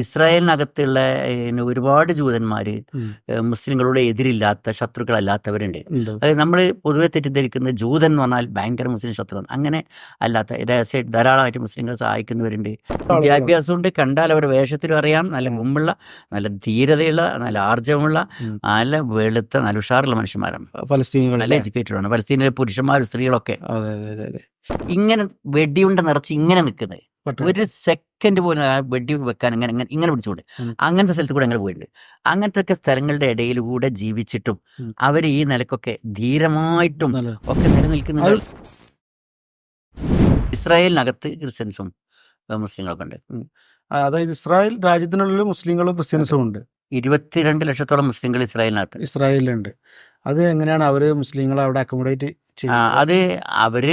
ഇസ്രായേലിനകത്തുള്ള ഒരുപാട് ജൂതന്മാർ മുസ്ലിങ്ങളുടെ എതിരില്ലാത്ത ശത്രുക്കളല്ലാത്തവരുണ്ട്. അതായത് അത് നമ്മൾ പൊതുവെ തെറ്റിദ്ധരിക്കുന്ന ജൂതൻ എന്ന് പറഞ്ഞാൽ ഭയങ്കര മുസ്ലിം ശത്രു അങ്ങനെ അല്ലാത്ത രഹസ്യമായിട്ട് ധാരാളമായിട്ട് മുസ്ലിങ്ങളെ സഹായിക്കുന്നവരുണ്ട്. വിദ്യാഭ്യാസം കൊണ്ട് കണ്ടാൽ അവരുടെ വേഷത്തിലും അറിയാം. നല്ല മുമ്പുള്ള നല്ല ധീരതയുള്ള നല്ല ആർജവമുള്ള. നല്ല വെളുത്ത നല്ല ഉഷാറുള്ള മനുഷ്യന്മാരാണ്. ഫലസ്തീനികൾ നല്ല എഡ്യൂക്കേറ്റഡ് ആണ് പലസ്തീനിലെ പുരുഷന്മാരും സ്ത്രീകളൊക്കെ. ഇങ്ങനെ വെടിയുണ്ട നിറച്ച് ഇങ്ങനെ നിൽക്കുന്നത്. ഒരു സെക്കൻഡ് പോലും വെടി വെക്കാൻ അങ്ങനെ അങ്ങനെ ഇങ്ങനെ പിടിച്ചുകൊണ്ട് അങ്ങനത്തെ സ്ഥലത്ത് കൂടെ ഞങ്ങൾ പോയിട്ടുണ്ട്. അങ്ങനത്തെ ഒക്കെ സ്ഥലങ്ങളുടെ ഇടയിലൂടെ ജീവിച്ചിട്ടും. അവർ ഈ നിലക്കൊക്കെ ധീരമായിട്ടും ഒക്കെ നിലനിൽക്കുന്നത് അത് ഇസ്രായേലിനകത്ത് ക്രിസ്ത്യൻസും മുസ്ലിങ്ങളൊക്കെ ഉണ്ട്. അതായത് ഇസ്രായേൽ രാജ്യത്തിനുള്ളിൽ മുസ്ലിങ്ങളും ക്രിസ്ത്യൻസും ഉണ്ട്. ഇരുപത്തിരണ്ട് ലക്ഷത്തോളം മുസ്ലിങ്ങൾ ഇസ്രായേലിനകത്ത്. ഇസ്രായേലിലുണ്ട്. അത് എങ്ങനെയാണ് അവർ മുസ്ലിങ്ങളെ അവിടെ അക്കോമഡേറ്റ് അത് അവർ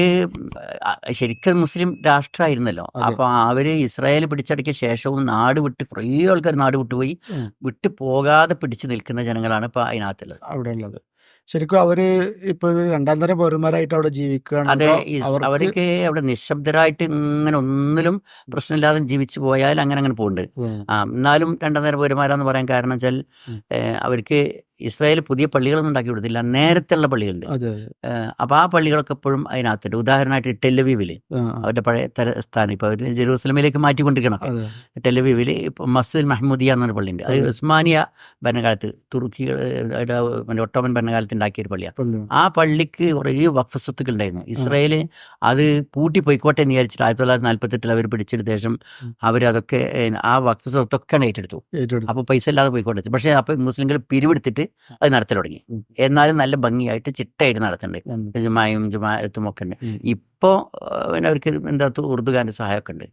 ശരിക്കും മുസ്ലിം രാഷ്ട്രമായിരുന്നല്ലോ. അപ്പൊ അവർ ഇസ്രായേൽ പിടിച്ചടക്കിയ ശേഷവും നാട് വിട്ട് കുറേ ആൾക്കാർ നാട് വിട്ടുപോയി. വിട്ടു പോകാതെ പിടിച്ചു നിൽക്കുന്ന ജനങ്ങളാണ് ഇപ്പൊ അതിനകത്തുള്ളത്. അവിടെ ഉള്ളത് ശരിക്കും അവർ ഇപ്പൊ രണ്ടാം തരം പൗരന്മാരായിട്ട് അവിടെ ജീവിക്കുകയാണ് അതെ അവർക്ക് അവിടെ നിശബ്ദരായിട്ട് ഇങ്ങനെ ഒന്നിലും പ്രശ്നമില്ലാതെ ജീവിച്ചു പോയാൽ അങ്ങനെ അങ്ങനെ പോകുന്നുണ്ട് എന്നാലും രണ്ടാം തരം പൗരന്മാരാന്ന് പറയാൻ കാരണം വെച്ചാൽ അവർക്ക് ഇസ്രായേൽ പുതിയ പള്ളികളൊന്നും ഉണ്ടാക്കി കൊടുത്തില്ല. നേരത്തെയുള്ള പള്ളികളുണ്ട്. അതെ ഏഹ്, അപ്പൊ ആ പള്ളികളൊക്കെ എപ്പോഴും അതിനകത്തുണ്ട്. ഉദാഹരണമായിട്ട് ടെലിവീവിൽ അവരുടെ പഴയ തലസ്ഥാനം ഇപ്പൊ അവർ ജെറൂസലമിലേക്ക് മാറ്റിക്കൊണ്ടിരിക്കണം? ടെലവീവിൽ ഇപ്പൊ മസ്ജിദ് മഹ്മൂദിയ എന്നൊരു പള്ളിയുണ്ട്. അത് ഉസ്മാനിയ ഭരണകാലത്ത് തുർക്കികൾ ഒട്ടോമൻ ഭരണകാലത്ത് ഉണ്ടാക്കിയ ഒരു പള്ളിയാണ്. ആ പള്ളിക്ക് കുറേ വഖഫ് സ്വത്തുക്കൾ ഉണ്ടായിരുന്നു. ഇസ്രായേൽ അത് പൂട്ടി പോയിക്കോട്ടെ എന്ന് വിചാരിച്ചിട്ട് ആയിരത്തി തൊള്ളായിരത്തി നാൽപ്പത്തെട്ടിൽ അവർ പിടിച്ചെടുത്ത ശേഷം അവർ അവരതൊക്കെ ആ വഖഫ് സ്വത്തൊക്കെ ഏറ്റെടുത്തു. ഏറ്റെടുത്തു. അപ്പോൾ പൈസ ഇല്ലാതെ പോയിക്കോട്ടെ. പക്ഷേ അപ്പോൾ മുസ്ലിങ്ങൾ പിരിവെടുത്തിട്ട് അത് നടത്തി തുടങ്ങി. എന്നാലും നല്ല ഭംഗിയായിട്ട് ചിട്ടയായിട്ട് നടത്തുന്നുണ്ട് ജുമായും ജുമായത്തും ഒക്കെ ഉണ്ട് ഇപ്പോ ഇപ്പോൾ പിന്നെ അവർക്ക് എന്താ ഉറുദുകാരന്റെ സഹായമൊക്കെ ഉണ്ട്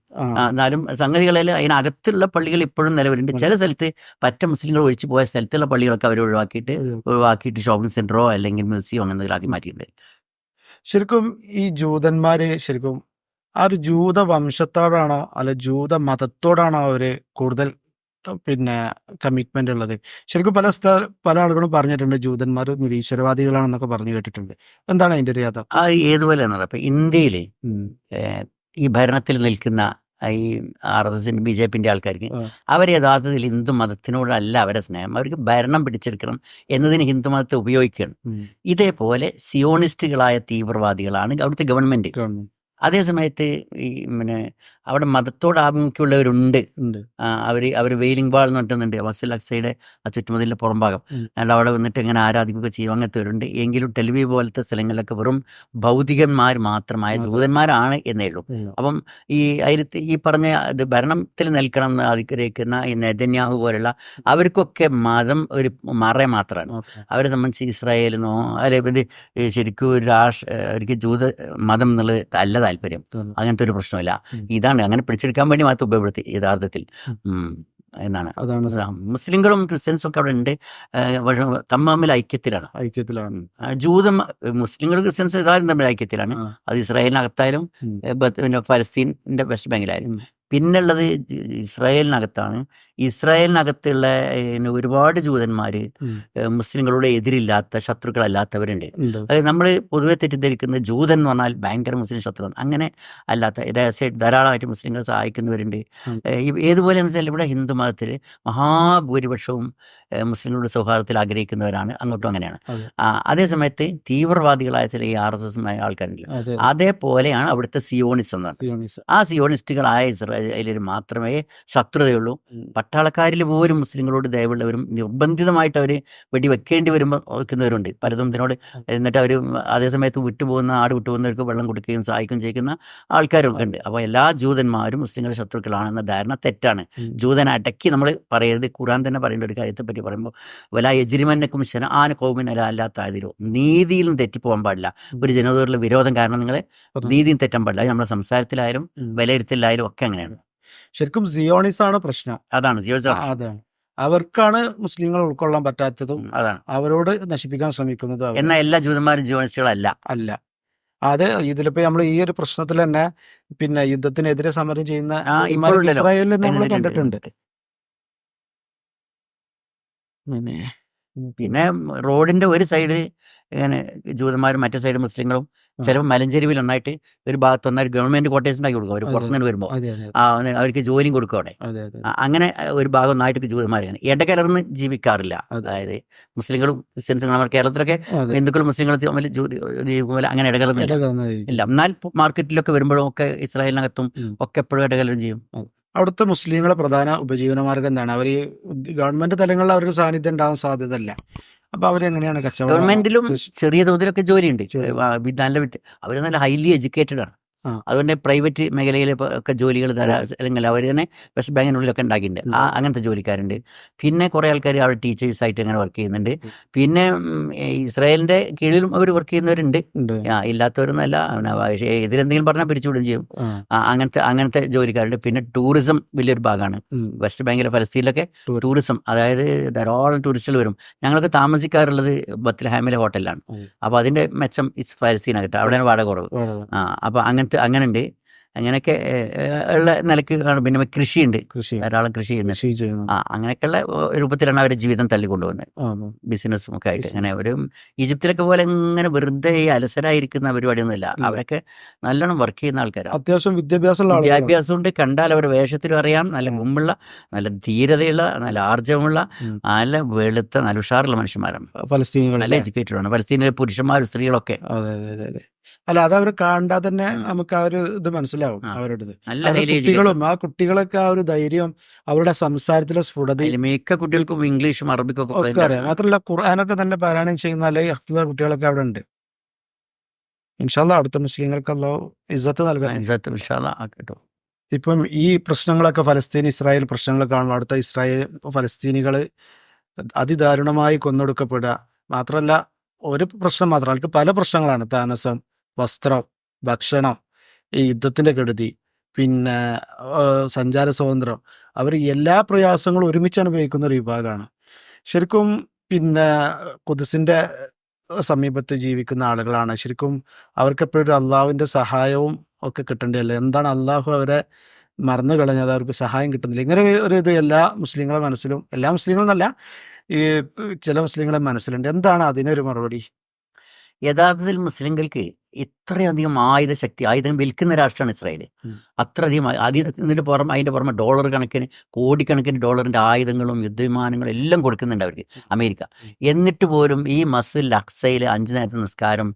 എന്നാലും സംഗതികളിൽ അതിനകത്തുള്ള പള്ളികൾ ഇപ്പോഴും നിലവിലുണ്ട്. ചില സ്ഥലത്ത് പറ്റ മുസ്ലിങ്ങൾ ഒഴിച്ചു പോയ സ്ഥലത്തുള്ള പള്ളികളൊക്കെ അവർ ഒഴിവാക്കിയിട്ട് ഒഴിവാക്കിയിട്ട് ഷോപ്പിംഗ് സെന്ററോ അല്ലെങ്കിൽ മ്യൂസിയോ അങ്ങനെ എന്തെങ്കിലും മാറ്റിയിട്ടുണ്ട്. ശരിക്കും ഈ ജൂതന്മാര് ശരിക്കും ആ ഒരു ജൂത വംശത്തോടാണോ അല്ല ജൂത മതത്തോടാണോ അവർ കൂടുതൽ പിന്നെ കമ്മിറ്റ്മെന്റ് ഉള്ളത്. ശരിക്കും പല സ്ഥ പല ആളുകളും പറഞ്ഞിട്ടുണ്ട് ജൂതന്മാർ നിരീശ്വരവാദികളാണെന്നൊക്കെ പറഞ്ഞു കേട്ടിട്ടുണ്ട്. എന്താണ് അതിന്റെ ഒരു യാഥാർത്ഥ്യം? അത് ഏതുപോലെ അപ്പൊ അപ്പം ഇന്ത്യയിൽ ഈ ഭരണത്തിൽ നിൽക്കുന്ന ഈ ആർ എസ് എസിന്റെ ബി ജെ പിന്റെ ആൾക്കാർക്ക് അവർ യഥാർത്ഥത്തിൽ ഹിന്ദു മതത്തിനോടല്ല അവരെ സ്നേഹം. അവർക്ക് ഭരണം പിടിച്ചെടുക്കണം എന്നതിന് ഹിന്ദു മതത്തെ ഉപയോഗിക്കണം ഇതേപോലെ സിയോണിസ്റ്റുകളായ തീവ്രവാദികളാണ് അവിടുത്തെ ഗവൺമെന്റ് അതേ സമയത്ത് ഈ പിന്നെ അവിടെ മതത്തോട് ആഭിമുഖ്യമുള്ളവരുണ്ട്. അവർ അവർ വെയിലിംഗ് വാൾ എന്ന് പറഞ്ഞിട്ടുണ്ട്. മസ്ജിദ് അക്സയുടെ ആ ചുറ്റുമതിലെ പുറംഭാഗം. അല്ലാണ്ട് അവിടെ വന്നിട്ട് ഇങ്ങനെ ആരാധിക്കുകയൊക്കെ ചെയ്യും. അങ്ങനത്തെവരുണ്ട്. എങ്കിലും ടെലിവി പോലത്തെ സ്ഥലങ്ങളിലൊക്കെ വെറും ഭൗതികന്മാർ മാത്രമായ ജൂതന്മാരാണ് എന്നേ ഉള്ളൂ. അപ്പം ഈ അതിലത്ത് ഈ പറഞ്ഞ ഇത് ഭരണത്തിൽ നിൽക്കണം എന്ന് ആഗ്രഹിക്കുന്ന ഈ നെതന്യാഹു പോലുള്ള അവർക്കൊക്കെ മതം ഒരു മറ മാത്രമാണ്. അവരെ സംബന്ധിച്ച് ഇസ്രായേലിനോ അല്ലെ ഈ ശരിക്കും ഒരു രാഷ്ട്ര അവർക്ക് ജൂത മതം എന്നുള്ളത് അല്ല താല്പര്യം. അങ്ങനത്തെ ഒരു പ്രശ്നമില്ല. ഇതാണ് അങ്ങനെ പിടിച്ചെടുക്കാൻ വേണ്ടി മാത്രം ഉപയോഗപ്പെടുത്തി യഥാർത്ഥത്തിൽ. എന്നാണ്. അതാണ് മുസ്ലിങ്ങളും ക്രിസ്ത്യൻസും ഒക്കെ അവിടെ ഉണ്ട്. പക്ഷേ തമ്മിൽ ഐക്യത്തിലാണ്. ഐക്യത്തിലാണ്. ജൂതം മുസ്ലിങ്ങളും ക്രിസ്ത്യൻസും ഏതായാലും തമ്മിൽ ഐക്യത്തിലാണ്. അത് ഇസ്രായേലിനകത്തായാലും പിന്നെ ഫലസ്തീന്റെ വെസ്റ്റ് ബാങ്കിലായാലും. പിന്നുള്ളത് ഇസ്രായേലിനകത്താണ്. ഇസ്രായേലിനകത്തുള്ള ഒരുപാട് ജൂതന്മാർ മുസ്ലിങ്ങളുടെ എതിരില്ലാത്ത ശത്രുക്കളല്ലാത്തവരുണ്ട്. അതായത് അത് നമ്മൾ പൊതുവെ തെറ്റിദ്ധരിക്കുന്ന ജൂതൻ എന്ന് പറഞ്ഞാൽ ഭയങ്കര മുസ്ലിം ശത്രു അങ്ങനെ അല്ലാത്ത രഹസ്യമായിട്ട് ധാരാളമായിട്ട് മുസ്ലിങ്ങളെ സഹായിക്കുന്നവരുണ്ട്. ഏതുപോലെ എന്ന് വെച്ചാൽ ഇവിടെ ഹിന്ദു മതത്തിൽ മഹാഭൂരിപക്ഷവും മുസ്ലിങ്ങളുടെ സൗഹാർദ്ദത്തിൽ ആഗ്രഹിക്കുന്നവരാണ്. അങ്ങോട്ടും അങ്ങനെയാണ്. അതേസമയത്ത് അതേ സമയത്ത് തീവ്രവാദികളായ ചില ഈ ആർ എസ് എസ് ആൾക്കാരുണ്ട് അതേപോലെയാണ് അവിടുത്തെ സിയോണിസം എന്ന്. ആ സിയോണിസ്റ്റുകളായ ഇസ്രായേലിൽ മാത്രമേ ശത്രുതയുള്ളൂ. പട്ടാളക്കാരിൽ പോലും മുസ്ലിങ്ങളോട് ദയവുള്ളവരും നിർബന്ധിതമായിട്ട് അവർ വെടിവെക്കേണ്ടി വരുമ്പോൾ വെക്കുന്നവരുണ്ട്. പലതും ഇതിനോട് എന്നിട്ട് അവർ അതേസമയത്ത് വിട്ടുപോകുന്ന ആട് വിട്ടുപോകുന്നവർക്ക് വെള്ളം കൊടുക്കുകയും സഹായിക്കുകയും ചെയ്യുന്ന ആൾക്കാരും ഉണ്ട്. അപ്പോൾ എല്ലാ ജൂതന്മാരും മുസ്ലിങ്ങളുടെ ശത്രുക്കളാണെന്ന ധാരണ തെറ്റാണ്. ജൂതൻ അടക്കി നമ്മൾ പറയരുത്. ഖുറാൻ തന്നെ പറയേണ്ട ഒരു കാര്യത്തെ പറ്റി പറയുമ്പോൾ വല യജിരിമന്നക്കും ശന ആന കോമിനല അല്ലാത്തായതിരോ നീതിയിലും തെറ്റിപ്പോകാൻ പാടില്ല. ഒരു ജനതയോടുള്ള വിരോധം കാരണം നിങ്ങൾ പറഞ്ഞു. നീതിയും തെറ്റാൻ പാടില്ല. അത് നമ്മുടെ സംസാരത്തിലായാലും. വിലയിരുത്തലായാലും ഒക്കെ അങ്ങനെയാണ്. ശരിക്കും സിയോണിസ് ആണ് പ്രശ്നം. അതാണ്. അതാണ് അവർക്കാണ് മുസ്ലിങ്ങൾ ഉൾക്കൊള്ളാൻ പറ്റാത്തതും അതാണ്. അവരോട് നശിപ്പിക്കാൻ ശ്രമിക്കുന്നതും. എന്നാൽ എല്ലാ ജൂതന്മാരും ജിയോണിസ്റ്റുകളല്ല അല്ല. അത് ഇതിലിപ്പോ നമ്മൾ ഈ ഒരു പ്രശ്നത്തിൽ തന്നെ പിന്നെ യുദ്ധത്തിനെതിരെ സമരം ചെയ്യുന്ന ഇസ്രായേലിൽ നമ്മൾ കണ്ടിട്ടുണ്ട്. പിന്നെ പിന്നെ റോഡിന്റെ ഒരു സൈഡ് ഇങ്ങനെ ജൂതന്മാരും മറ്റേ സൈഡ് മുസ്ലിങ്ങളും. ചിലപ്പോൾ മലഞ്ചെരുവിൽ ഒന്നായിട്ട് ഒരു ഭാഗത്ത് ഒന്നായിട്ട് ഗവൺമെന്റ് ക്വാർട്ടേഴ്സ് ഉണ്ടാക്കി കൊടുക്കും. അവർ. പുറത്തുനിന്ന് വരുമ്പോൾ അവർക്ക് ജോലിയും കൊടുക്കും അവിടെ. അങ്ങനെ ഒരു ഭാഗം ഒന്നായിട്ട് ജൂതന്മാരാണ്. ഇടകലർന്ന് ജീവിക്കാറില്ല. അതായത് മുസ്ലിങ്ങളും ക്രിസ്ത്യൻസും നമ്മുടെ കേരളത്തിലൊക്കെ ഹിന്ദുക്കളും മുസ്ലിങ്ങളും തമ്മിൽ ജൂ- ജീവിക്കുമ്പോൾ അങ്ങനെ ഇടകലർന്നില്ല ഇല്ല എന്നാൽ മാർക്കറ്റിലൊക്കെ വരുമ്പോഴും ഒക്കെ ഇസ്രായേലിനകത്തും ഒക്കെ എപ്പോഴും ഇടകലരും ചെയ്യും. അവിടുത്തെ മുസ്ലിങ്ങളെ പ്രധാന ഉപജീവന മാർഗം എന്താണ്? അവർ ഗവൺമെന്റ് തലങ്ങളിൽ അവരുടെ സാന്നിധ്യം ഉണ്ടാവാൻ സാധ്യതയല്ല. അപ്പൊ അവരെങ്ങനെയാണ് കച്ചവടം ഗവൺമെന്റിലും ചെറിയ തോതിലൊക്കെ ജോലിയുണ്ട്. നല്ല അവർ നല്ല ഹൈലി എഡ്യൂക്കേറ്റഡ് ആണ്. അതുകൊണ്ട് പ്രൈവറ്റ് മേഖലയിലെ ഒക്കെ ജോലികൾ തരാ അല്ലെങ്കിൽ അവർ തന്നെ വെസ്റ്റ് ബാങ്കിനുള്ളിലൊക്കെ ഉണ്ടാക്കിയിട്ടുണ്ട്. ആ അങ്ങനത്തെ ജോലിക്കാരുണ്ട്. പിന്നെ കുറേ ആൾക്കാർ അവിടെ ടീച്ചേഴ്സ് ആയിട്ട് അങ്ങനെ വർക്ക് ചെയ്യുന്നുണ്ട്. പിന്നെ ഇസ്രായേലിന്റെ ഇസ്രായേലിന്റെ കീഴിലും അവർ വർക്ക് ചെയ്യുന്നവരുണ്ട്. ഇല്ലാത്തവരൊന്നല്ല എതിരെന്തെങ്കിലും പറഞ്ഞാൽ പിരിച്ചുവിടുകയും ചെയ്യും. അങ്ങനത്തെ അങ്ങനത്തെ ജോലിക്കാരുണ്ട്. പിന്നെ ടൂറിസം വലിയൊരു ഭാഗമാണ് വെസ്റ്റ് ബാങ്കിലെ ഫലസ്തീനിലൊക്കെ ടൂറിസം അതായത് ധാരാളം ടൂറിസ്റ്റുകൾ വരും. ഞങ്ങളൊക്കെ താമസിക്കാറുള്ളത് ബത്ലഹാമിലെ ഹോട്ടലിലാണ്. അപ്പോൾ അതിന്റെ മെച്ചം ഇസ് ഫലസ്തീനാകട്ടെ അവിടെയാണ് വാടക കുറവ്. ആ അപ്പോൾ അങ്ങനത്തെ അങ്ങനെ ഉണ്ട് അങ്ങനെയൊക്കെ ഉള്ള നിലയ്ക്ക് ആണ് പിന്നെ കൃഷിയുണ്ട്. കൃഷി. ധാരാളം കൃഷി ചെയ്യുന്നു. ആ അങ്ങനെയൊക്കെയുള്ള രൂപത്തിലാണ് അവരുടെ ജീവിതം തള്ളിക്കൊണ്ടുപോകുന്നത്. ബിസിനസ്സും ഒക്കെ ആയിട്ട്. അങ്ങനെ ഒരു ഈജിപ്തിലൊക്കെ പോലെ ഇങ്ങനെ വെറുതെ ഈ അലസരായിരിക്കുന്ന പരിപാടിയൊന്നുമില്ല. അവരൊക്കെ നല്ലോണം വർക്ക് ചെയ്യുന്ന ആൾക്കാരാണ് അത്യാവശ്യം വിദ്യാഭ്യാസമുള്ള വിദ്യാഭ്യാസം ഉണ്ട്. കണ്ടാൽ അവരുടെ വേഷത്തിലും അറിയാം. നല്ല മുമ്പുള്ള നല്ല ധീരതയുള്ള നല്ല ആർജവമുള്ള. നല്ല വെളുത്ത നല്ല ഉഷാറുള്ള മനുഷ്യന്മാരാണ്. ഫലസ്തീനികൾ നല്ല എഡ്യൂക്കേറ്റഡ് ആണ് പലസ്തീനിലെ പുരുഷന്മാരും സ്ത്രീകളൊക്കെ. അതെ അതെ അതെ. അല്ല അത് അവർ കണ്ടാൽ തന്നെ നമുക്ക് ആ ഒരു ഇത് മനസ്സിലാവും അവരുടേത്. കുട്ടികളും ആ കുട്ടികളൊക്കെ ആ ഒരു ധൈര്യം അവരുടെ സംസാരത്തിലെ സ്ഫുടത മിക്ക കുട്ടികൾക്കും ഇംഗ്ലീഷും അറബിക്കും ഒക്കെ അറിയാം. മാത്രമല്ല ഖുർആാനൊക്കെ തന്നെ പാരായണം ചെയ്യുന്ന അല്ലെങ്കിൽ അഫ്ല കുട്ടികളൊക്കെ അവിടെ ഉണ്ട്. ഇൻഷാല്ല അടുത്ത മുസ്ലിങ്ങൾക്ക് അല്ലോ ഇസ്സത്ത് നൽകാൻ ആക്കട്ടോ ഇപ്പം ഈ പ്രശ്നങ്ങളൊക്കെ ഫലസ്തീൻ ഇസ്രായേൽ പ്രശ്നങ്ങൾ കാണുമ്പോൾ അടുത്ത ഇസ്രായേൽ ഫലസ്തീനികൾ അതിദാരുണമായി കൊന്നൊടുക്കപ്പെടുക. മാത്രമല്ല ഒരു പ്രശ്നം മാത്രം അവർക്ക് പല പ്രശ്നങ്ങളാണ്. താമസം വസ്ത്രം ഭക്ഷണം ഈ യുദ്ധത്തിന്റെ കെടുതി പിന്നെ സഞ്ചാര സ്വാതന്ത്ര്യം അവർ എല്ലാ പ്രയാസങ്ങളും ഒരുമിച്ച് അനുഭവിക്കുന്ന ഒരു വിഭാഗമാണ്. ശരിക്കും പിന്നെ കുതിസിന്റെ സമീപത്ത് ജീവിക്കുന്ന ആളുകളാണ്. ശരിക്കും അവർക്ക് എപ്പോഴും അള്ളാഹുവിന്റെ സഹായവും ഒക്കെ കിട്ടേണ്ടതല്ലേ? എന്താണ് അള്ളാഹു അവരെ മറന്നു കളഞ്ഞത്? അവർക്ക് സഹായം കിട്ടുന്നില്ല. ഇങ്ങനെ ഒരു ഇത് എല്ലാ മുസ്ലിങ്ങളെ മനസ്സിലും എല്ലാ മുസ്ലിങ്ങളെന്നല്ല ഈ ചില മുസ്ലിങ്ങളെ മനസ്സിലുണ്ട്. എന്താണ് അതിനൊരു മറുപടി? യഥാർത്ഥത്തിൽ മുസ്ലിങ്ങൾക്ക് ഇത്രയധികം ആയുധ ശക്തി ആയുധം വിൽക്കുന്ന രാഷ്ട്രമാണ് ഇസ്രായേൽ അത്രയധികം അതിന് പുറമെ അതിന്റെ പുറമെ ഡോളർ കണക്കിന് കോടിക്കണക്കിന് ഡോളറിന്റെ ആയുധങ്ങളും യുദ്ധവിമാനങ്ങളും എല്ലാം കൊടുക്കുന്നുണ്ട് അവർക്ക് അമേരിക്ക. എന്നിട്ട് പോലും ഈ മസുൽ അക്സയിൽ അഞ്ചു നേരത്തെ നിസ്കാരം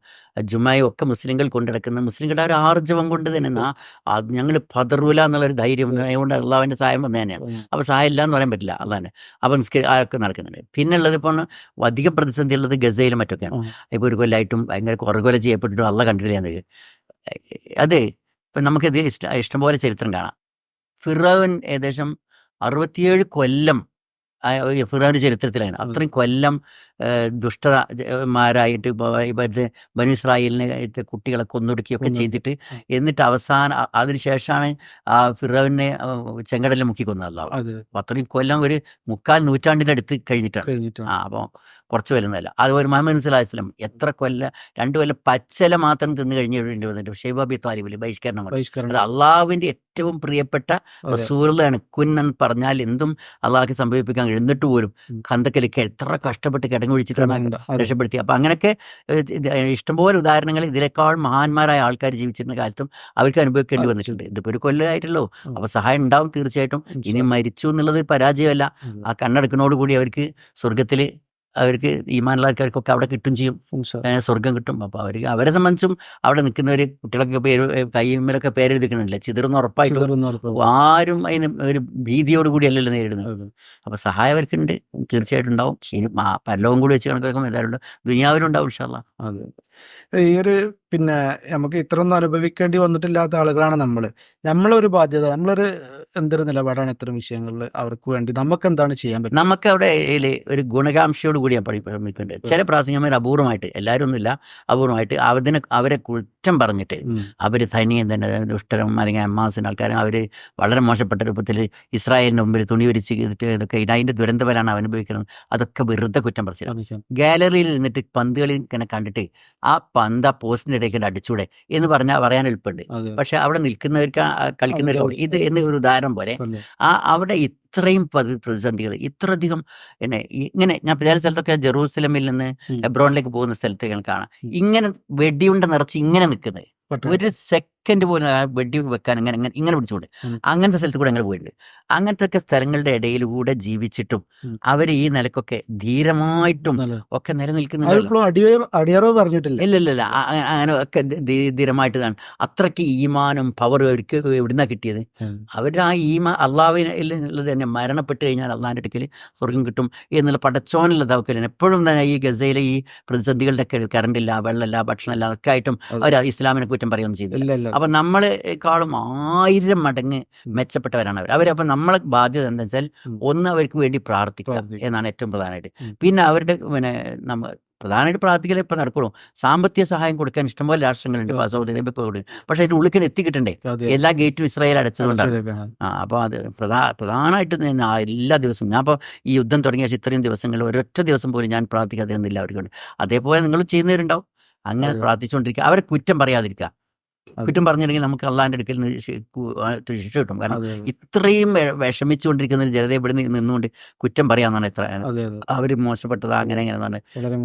ജുമായും ഒക്കെ മുസ്ലിങ്ങൾ കൊണ്ടിടക്കുന്ന മുസ്ലിങ്ങളുടെ ഒരു ആർജവം കൊണ്ട് തന്നെ ഞങ്ങൾ പതറൂല എന്നുള്ളൊരു ധൈര്യം അതുകൊണ്ട് അള്ളാവിന്റെ സഹായം വന്നു തന്നെയാണ്. അപ്പോൾ സഹായം ഇല്ല എന്ന് പറയാൻ പറ്റില്ല അതാണ് അപ്പോൾ നിസ്കരി ഒക്കെ നടക്കുന്നുണ്ട്. പിന്നെ ഉള്ളത് ഇപ്പോൾ അധിക പ്രതിസന്ധി ഉള്ളത് ഗസയിലും മറ്റൊക്കെയാണ്. ഇപ്പോൾ ഒരു കൊല്ലമായിട്ടും ഭയങ്കര കുറകൊല ചെയ്യപ്പെട്ടിട്ടും അല്ല കണ്ടിട്ടില്ല എന്ന് അത് ഇപ്പം നമുക്കിത് ഇഷ്ട ഇഷ്ടംപോലെ ചരിത്രം കാണാം. ഫിറോവൻ ഏകദേശം അറുപത്തിയേഴ് കൊല്ലം ഫിറോവിന്റെ ചരിത്രത്തിലാണ്. അത്രയും കൊല്ലം ദുഷ്ടമാരായിട്ട് ഇവരുടെ ബനു ഇസ്രായേലിനെ കുട്ടികളെ കൊന്നൊടുക്കുകയൊക്കെ കൊന്നൊടുക്കി. ചെയ്തിട്ട് എന്നിട്ട് അവസാന അതിനുശേഷമാണ് ആ ഫിറോവിനെ ചെങ്കടലിൽ മുക്കി കൊന്നതല്ലോ അത്രയും കൊല്ലം ഒരു മുക്കാൽ നൂറ്റാണ്ടിന്റെ അടുത്ത് കഴിഞ്ഞിട്ടാണ്. ആ അപ്പോൾ കുറച്ച് വരുന്നതല്ല അതുപോലെ മുഹമ്മദ് മുസ്ലാസ്ലം എത്ര കൊല്ല രണ്ടു കൊല്ലം പച്ചല മാത്രം തിന്നു കഴിഞ്ഞിട്ടുണ്ട് വന്നിട്ട് ഷെയ്ബാബി താലിബിൽ ബഹിഷ്കരണം അത് അള്ളാഹുവിന്റെ ഏറ്റവും പ്രിയപ്പെട്ട. റസൂലാണ് കുന്നെന്ന് പറഞ്ഞാൽ എന്തും അള്ളാഹ്ക്ക് സംഭവിപ്പിക്കാൻ എഴുന്നിട്ട് എന്നിട്ട് പോലും. കന്തക്കലിക്ക് എത്ര കഷ്ടപ്പെട്ട് കിടങ്ങി വിളിച്ചിട്ടാണ്. രക്ഷപ്പെടുത്തി. അപ്പൊ അങ്ങനെയൊക്കെ ഇഷ്ടംപോലെ ഉദാഹരണങ്ങൾ ഇതിനേക്കാൾ മഹാന്മാരായ ആൾക്കാർ ജീവിച്ചിരുന്ന കാലത്തും അവർക്ക് അനുഭവിക്കേണ്ടി വന്നിട്ടുണ്ട്. ഇതിപ്പോ ഒരു കൊല്ലമായിട്ടല്ലോ. അപ്പൊ സഹായം ഉണ്ടാവും തീർച്ചയായിട്ടും. ഇനി മരിച്ചു എന്നുള്ളത് പരാജയമല്ല. ആ ആ കണ്ണടക്കിനോടുകൂടി അവർക്ക് സ്വർഗത്തിൽ അവർക്ക് ഈമാനുള്ള ആൾക്കാർക്കൊക്കെ അവിടെ കിട്ടും ചെയ്യും. സ്വർഗം കിട്ടും. അപ്പോൾ അവർ അവരെ സംബന്ധിച്ചും അവിടെ നിൽക്കുന്നവർ കുട്ടികളൊക്കെ പേര് കൈമേലൊക്കെ പേരെഴുതിക്കണില്ല? ചിതറുന്ന ഉറപ്പായിട്ടും. ആരും അതിന് ഒരു ഭീതിയോടുകൂടി അല്ലല്ലോ നേരിടുന്നത്. അപ്പൊ അപ്പോൾ സഹായം അവർക്കുണ്ട് തീർച്ചയായിട്ടും ഉണ്ടാവും. ഇനി പല്ലവും കൂടി വെച്ച് കണക്കാക്കും എല്ലാവരും ഉണ്ട് ദുനിയാവിലും ഉണ്ടാവും ഇഷ്ടമല്ല അതെ. ഈ ഒരു പിന്നെ നമുക്ക് ഇത്രയൊന്നും അനുഭവിക്കേണ്ടി വന്നിട്ടില്ലാത്ത ആളുകളാണ് നമ്മൾ നമ്മളൊരു ബാധ്യത നമ്മളൊരു എന്തൊരു നിലപാടാണ് ഇത്തരം വിഷയങ്ങളിൽ അവർക്ക് വേണ്ടി നമുക്ക് എന്താണ് ചെയ്യാൻ പറ്റും നമുക്ക് അവിടെ ഒരു ഗുണകാംക്ഷയോട് കൂടി ഞാൻ പഠിപ്പിക്കുന്നുണ്ട്. ചില പ്രാസംഗികന്മാർ അപൂർവമായിട്ട് എല്ലാവരും ഒന്നുമില്ല അപൂർവമായിട്ട് അവതിനെ അവരെ കുറ്റം പറഞ്ഞിട്ട് അവർ തനിയെ തന്നെ ദുഷ്ടരും അല്ലെങ്കിൽ അമ്മാസിന് ആൾക്കാരും അവർ വളരെ മോശപ്പെട്ട രൂപത്തിൽ ഇസ്രായേലിന്റെ മുമ്പിൽ തുണി വിരിച്ച് ഇതൊക്കെ ഇത് അതിന്റെ ദുരന്തപരാണ് അനുഭവിക്കുന്നത് അതൊക്കെ വെറുതെ കുറ്റം പറഞ്ഞു ഗാലറിയിൽ നിന്നിട്ട് പന്തുകളിൽ ഇങ്ങനെ കണ്ടിട്ട് ആ പന്ത് ആ പോസ്റ്റിന്റെ ഇടയ്ക്ക് അടിച്ചൂടെ എന്ന് പറഞ്ഞാൽ പറയാൻ എളുപ്പമുണ്ട്. പക്ഷെ അവിടെ നിൽക്കുന്നവർക്ക് കളിക്കുന്നവർക്ക് ഇത് എന്ന ഒരു ഉദാഹരണം പോലെ ആ അവിടെ ഇത്രയും പ്രതിസന്ധികൾ ഇത്രയധികം എന്നെ ഇങ്ങനെ ഞാൻ ചില സ്ഥലത്തൊക്കെ ജെറൂസലമിൽ നിന്ന്. എബ്രോണിലേക്ക് പോകുന്ന സ്ഥലത്ത് ഞാൻ കാണാം. ഇങ്ങനെ വെടിയുണ്ട നിറച്ച് ഇങ്ങനെ നിൽക്കുന്നത്. ഒരു സെക്കൻഡ് പോലും ആ വെടി വെക്കാൻ ഇങ്ങനെ ഇങ്ങനെ ഇങ്ങനെ പിടിച്ചുകൊണ്ട് അങ്ങനത്തെ സ്ഥലത്ത് കൂടെ ഞങ്ങൾ പോയിട്ടുണ്ട്. അങ്ങനത്തെ ഒക്കെ സ്ഥലങ്ങളുടെ ഇടയിലൂടെ ജീവിച്ചിട്ടും. അവർ ഈ നിലക്കൊക്കെ ധീരമായിട്ടും ഒക്കെ നിലനിൽക്കുന്ന പറഞ്ഞിട്ടില്ല. ഇല്ല ഇല്ല അങ്ങനെ ഒക്കെ ധീരമായിട്ട് അത്രയ്ക്ക് ഈമാനും പവറും അവർക്ക് എവിടുന്നാ കിട്ടിയത്? അവരുടെ ആ ഈമാ അള്ളാഹുവിനുള്ളത് തന്നെ മരണപ്പെട്ട് കഴിഞ്ഞാൽ അള്ളാഹിന്റെ അടുക്കൽ സ്വർഗം കിട്ടും എന്നുള്ള പടച്ചോനുള്ള തവക്കലാണ് എപ്പോഴും തന്നെ ഈ ഗസയിലെ ഈ പ്രതിസന്ധികളുടെ ഒക്കെ കറണ്ടില്ല വെള്ളമില്ല ഭക്ഷണമില്ല അതൊക്കെ ആയിട്ടും അവർ ഇസ്ലാമിനെ കുറ്റം പറയുകയും ചെയ്തു അപ്പൊ നമ്മളെക്കാളും ആയിരം മടങ്ങ് മെച്ചപ്പെട്ടവരാണ് അവർ അവരപ്പം നമ്മളെ ബാധ്യത എന്താ വെച്ചാൽ ഒന്ന് അവർക്ക് വേണ്ടി പ്രാർത്ഥിക്കുക. എന്നാണ് ഏറ്റവും പ്രധാനമായിട്ട്. പിന്നെ അവരുടെ പിന്നെ നമ്മൾ പ്രധാനമായിട്ട് പ്രാർത്ഥിക്കൽ ഇപ്പം നടക്കുള്ളൂ. സാമ്പത്തിക സഹായം കൊടുക്കാൻ ഇഷ്ടംപോലെ രാഷ്ട്രങ്ങളുണ്ട്. സൗദി അറേബ്യ കൊടുക്കും പക്ഷേ അതിന്റെ ഉള്ളിൽ എത്തിക്കിട്ടണ്ടേ. എല്ലാ ഗേറ്റും ഇസ്രായേൽ അടച്ചതുകൊണ്ടാണ്. ആ അപ്പോൾ അത് പ്രധാ പ്രധാനമായിട്ട് എല്ലാ ദിവസവും ഞാൻ ഇപ്പോൾ ഈ യുദ്ധം തുടങ്ങിയ ഇത്രയും ദിവസങ്ങളിൽ ഒരൊറ്റ ദിവസം പോലും ഞാൻ പ്രാർത്ഥിക്കാതിരുന്നില്ല അവർക്ക് അതേപോലെ നിങ്ങൾ ചെയ്യുന്നവരുണ്ടാവും. അങ്ങനെ. പ്രാർത്ഥിച്ചുകൊണ്ടിരിക്കുക. അവരെ കുറ്റം പറയാതിരിക്കുക. കുറ്റം പറഞ്ഞിരുന്നെങ്കിൽ നമുക്ക് അള്ളാന്റെ അടുക്കൽ നിന്ന് ശിക്ഷ കിട്ടും. കാരണം. ഇത്രയും വിഷമിച്ചുകൊണ്ടിരിക്കുന്ന ഒരു ജനത ഇവിടെ നിന്ന് നിന്നുകൊണ്ട് കുറ്റം പറയാന്നാണ് എത്ര അവർ മോശപ്പെട്ടത് അവർ മോശപ്പെട്ടതാ അങ്ങനെ എങ്ങനെയാണ്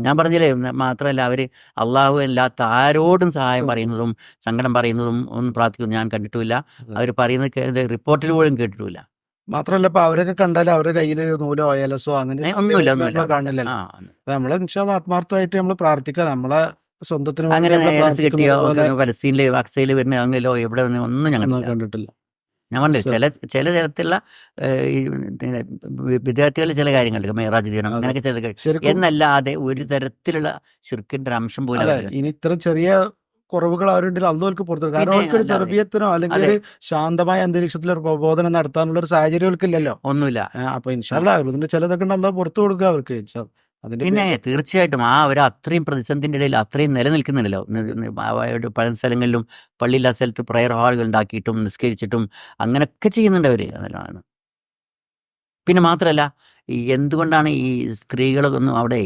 ഞാൻ പറഞ്ഞില്ലേ മാത്രമല്ല അവർ അള്ളാഹു അല്ലാത്ത ആരോടും സഹായം പറയുന്നതും സങ്കടം പറയുന്നതും ഒന്നും പ്രാർത്ഥിക്കുന്നു. ഞാൻ കണ്ടിട്ടില്ല അവർ അവർ പറയുന്നത് റിപ്പോർട്ടിൽ പോലും കേട്ടിട്ടില്ല മാത്രല്ല ഇപ്പൊ അവരൊക്കെ കണ്ടാൽ അവരുടെ കയ്യിൽ നൂലോ അയലസോ അങ്ങനെ ഒന്നുമില്ല കാണില്ല ഇൻഷാല്ല ആത്മാർത്ഥമായിട്ട് നമ്മൾ പ്രാർത്ഥിക്കുക. നമ്മളെ സ്വന്തത്തിന് അങ്ങനെ നമ്മൾ നേരസ് പ്രാർത്ഥിക്കുന്നത് കിട്ടിയോ? പോലെ ഫലസ്തീനിലെ അക്സയിൽ വരുന്ന അങ്ങനെയോ എവിടെ വരുന്ന ഒന്നും ഞങ്ങൾ കണ്ടിട്ടില്ല. ഞാൻ പറഞ്ഞില്ല ചില ചില തരത്തിലുള്ള വിദ്യാർത്ഥികളുടെ ചില കാര്യങ്ങൾ മേറാജ് ദിനം. അങ്ങനെയൊക്കെ ചില എന്നല്ലാതെ ഒരു തരത്തിലുള്ള ശിർക്കിന്റെ അംശം പോലും ഇനി ഇത്ര ചെറിയ കുറവുകൾ അവരുണ്ടെങ്കിൽ കാരണം പിന്നെ അവർക്ക് ഒരു അല്ലാതെ. തെർബിയത്തിനോ അല്ലെങ്കിൽ. ഒരു ശാന്തമായ അന്തരീക്ഷത്തിൽ ഒരു പ്രബോധനം നടത്താനുള്ള ഒരു സാഹചര്യം അവർക്കില്ലല്ലോ. ഒന്നുമില്ല. അപ്പൊ ഇൻഷാല്ല ഇതിന്റെ ചിലതൊക്കെ ഉണ്ട് അല്ലാതെ പുറത്തു കൊടുക്കുക അവർക്ക്. അതിന്റെ പിന്നെ തീർച്ചയായിട്ടും ആ ഒരു അത്രയും പ്രതിസന്ധിന്റെ ഇടയിൽ അത്രയും നിലനിൽക്കുന്നില്ലല്ലോ. പല സ്ഥലങ്ങളിലും പള്ളിയില്ലാ സ്ഥലത്ത് പ്രയർ ഹാളുകൾ ഉണ്ടാക്കിയിട്ടും നിസ്കരിച്ചിട്ടും അങ്ങനെയൊക്കെ ചെയ്യുന്നുണ്ട് അവർ. അതെല്ലാം പിന്നെ മാത്രമല്ല ഈ എന്തുകൊണ്ടാണ് ഈ സ്ത്രീകളൊന്നും അവിടെ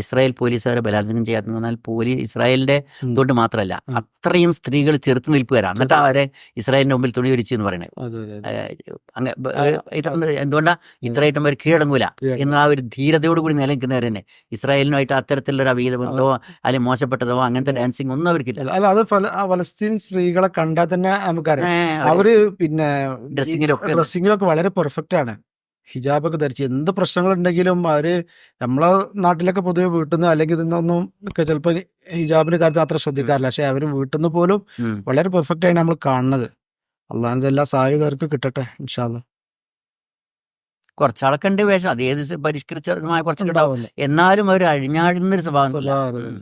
ഇസ്രായേൽ പോലീസുകാരെ ബലാത്സംഗം ചെയ്യാത്തതെന്ന് പറഞ്ഞാൽ പോലീസ് ഇസ്രായേലിന്റെ. ഇതുകൊണ്ട് മാത്രമല്ല അത്രയും സ്ത്രീകൾ ചെറുത്ത് നിൽപ്പുകാരാണ്. എന്നിട്ട് അവരെ ഇസ്രായേലിന്റെ മുമ്പിൽ തുണി ഒരിച്ചു എന്ന് പറയുന്നത് അങ്ങനെ എന്തുകൊണ്ടാണ് എന്തുകൊണ്ടാ ഇത്രയായിട്ടും അവർ കീഴടങ്ങൂല. എന്ന ആ ഒരു ധീരതയോട് കൂടി നിലനിൽക്കുന്നവർ തന്നെ. ഇസ്രായേലിനുമായിട്ട് അത്തരത്തിലുള്ള ഒരു അവീതബന്ധമോ അല്ലെങ്കിൽ മോശപ്പെട്ടതോ അങ്ങനത്തെ ഡാൻസിങ് ഒന്നും അവർക്കില്ല. അല്ല അത് ഫലസ്തീൻ സ്ത്രീകളെ കണ്ടാൽ തന്നെ നമുക്കറിയാം. അവർ പിന്നെ ഡ്രസ്സിങ്ങിലൊക്കെ ഡ്രസ്സിങ്ങിലൊക്കെ വളരെ പെർഫെക്റ്റ് ആണ് ഹിജാബൊക്കെ ധരിച്ച് എന്ത് പ്രശ്നങ്ങളുണ്ടെങ്കിലും അവർ നമ്മളെ നാട്ടിലൊക്കെ പൊതുവെ വീട്ടിൽ നിന്ന് അല്ലെങ്കിൽ ഇതൊന്നും ചിലപ്പോൾ ഹിജാബിന് കാര്യത്തിൽ അത്ര ശ്രദ്ധിക്കാറില്ല. പക്ഷെ അവർ വീട്ടിൽ നിന്ന് പോലും വളരെ പെർഫെക്റ്റ് ആയി നമ്മൾ കാണുന്നത്. അള്ളാഹിന്റെ എല്ലാ സഹായവും കിട്ടട്ടെ ഇൻഷാല്ല കുറച്ചാളൊക്കെ ഉണ്ട് വേഷം. അത് ഏത് പരിഷ്കരിച്ചതുമായ കുറച്ചൊക്കെ ഉണ്ടാവും. എന്നാലും അവർ അഴിഞ്ഞാടുന്ന ഒരു സ്വഭാവം.